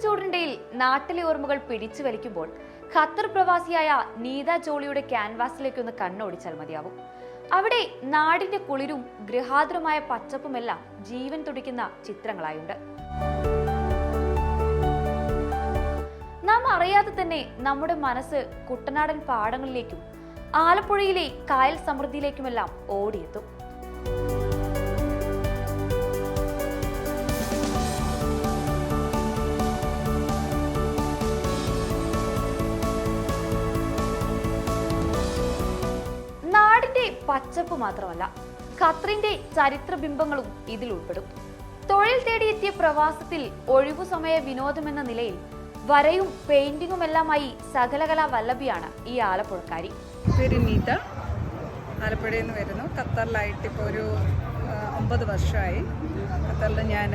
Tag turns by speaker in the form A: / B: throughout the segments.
A: ചൂടിനിടയിൽ നാട്ടിലെ ഓർമ്മകൾ പിടിച്ചു വലിക്കുമ്പോൾ ഖത്തർ പ്രവാസിയായ നീത ജോളിയുടെ ക്യാൻവാസിലേക്കൊന്ന് കണ്ണോടിച്ചാൽ മതിയാവും. അവിടെ നാടിന്റെ കുളിരും ഗൃഹാതുരമായ പച്ചപ്പുമെല്ലാം ജീവൻ തുടിക്കുന്ന ചിത്രങ്ങളായുണ്ട്. നാം അറിയാതെ തന്നെ നമ്മുടെ മനസ്സ് കുട്ടനാടൻ പാടങ്ങളിലേക്കും ആലപ്പുഴയിലെ കായൽ സമൃദ്ധിയിലേക്കുമെല്ലാം ഓടിയെത്തും. പച്ചപ്പ് മാത്രമല്ല ഖത്രിന്റെ ചരിത്രബിംബങ്ങളും ഇതിൽ ഉൾപ്പെടും. തൊഴിൽ തേടിയെത്തിയ പ്രവാസത്തിൽ ഒഴിവു സമയ വിനോദമെന്ന നിലയിൽ വരയും പെയിന്റിങ്ങുമെല്ലാമായി സകലകലാ വല്ലഭിയാണ് ഈ ആലപ്പുഴക്കാരി.
B: പേര് നീത ആലപ്പുഴയിൽ നിന്ന് വരുന്നു. ഖത്തറിലായിട്ട് ഇപ്പോൾ ഒരു ഒമ്പത് വർഷമായി. ഖത്തറിൽ ഞാൻ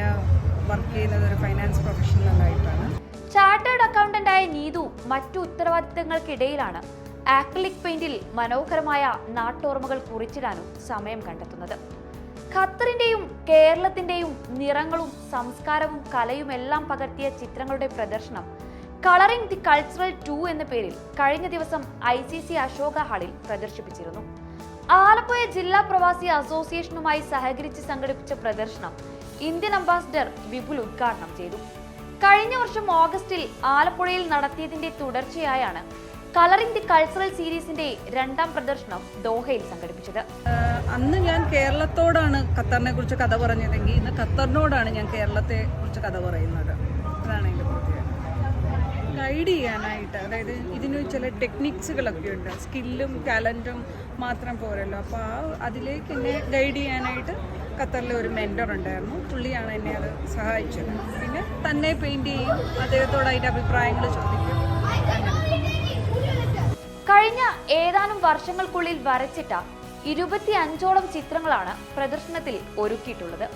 B: വർക്ക് ചെയ്യുന്നത് ഒരു ഫൈനാൻസ് പ്രൊഫഷണലായിട്ടാണ്
A: ചാർട്ടേഡ് അക്കൗണ്ടന്റായ നീതു മറ്റു ഉത്തരവാദിത്തങ്ങൾക്കിടയിലാണ് ആക്രിലിക് പെയിന്റിൽ മനോഹരമായ നാട്ടോർമ്മകൾ കുറിച്ചിടാനും സമയം കണ്ടെത്തുന്നത്. ഖത്തറിന്റെയും കേരളത്തിന്റെയും നിറങ്ങളും സംസ്കാരവും കലയും എല്ലാം പകർത്തിയ ചിത്രങ്ങളുടെ പ്രദർശനം കളറിംഗ് ദി കൾച്ചറൽ ടു എന്ന പേരിൽ കഴിഞ്ഞ ദിവസം ഐ സി സി അശോക ഹാളിൽ പ്രദർശിപ്പിച്ചിരുന്നു. ആലപ്പുഴ ജില്ലാ പ്രവാസി അസോസിയേഷനുമായി സഹകരിച്ച് സംഘടിപ്പിച്ച പ്രദർശനം ഇന്ത്യൻ അംബാസിഡർ വിപുൽ ഉദ്ഘാടനം ചെയ്തു. കഴിഞ്ഞ വർഷം ഓഗസ്റ്റിൽ ആലപ്പുഴയിൽ നടത്തിയതിന്റെ തുടർച്ചയായാണ് കളറിംഗ് ദി കൾച്ചറൽ സീരീസിന്റെ രണ്ടാം പ്രദർശനം ദോഹയിൽ സംഘടിപ്പിച്ചത്.
B: അന്ന് ഞാൻ കേരളത്തോടാണ് ഖത്തറിനെ കുറിച്ച് കഥ പറഞ്ഞതെങ്കിൽ ഇന്ന് ഖത്തറിനോടാണ് ഞാൻ കേരളത്തെ കുറിച്ച് കഥ പറയുന്നത്. അതാണ് എന്റെ ഗൈഡ് ചെയ്യാനായിട്ട് അതായത് ഇതിന് ചില ടെക്നിക്സുകളൊക്കെ ഉണ്ട്. സ്കില്ലും ടാലന്റും മാത്രം പോരല്ലോ. അപ്പോൾ ആ അതിലേക്ക് എന്നെ ഗൈഡ് ചെയ്യാനായിട്ട് ഖത്തറിലെ ഒരു മെന്റർ ഉണ്ടായിരുന്നു. പുള്ളിയാണ് എന്നെ അത് സഹായിച്ചത്. പിന്നെ തന്നെ പെയിന്റ് ചെയ്യും. അദ്ദേഹത്തോട് അതിന്റെ അഭിപ്രായങ്ങൾ ചോദിക്കും.
A: കഴിഞ്ഞ ഏതാനും വർഷങ്ങൾക്കുള്ളിൽ വരച്ചിട്ട ഇരുപത്തി അഞ്ചോളം ചിത്രങ്ങളാണ് പ്രദർശനത്തിൽ ഒരുക്കിയിട്ടുള്ളത്.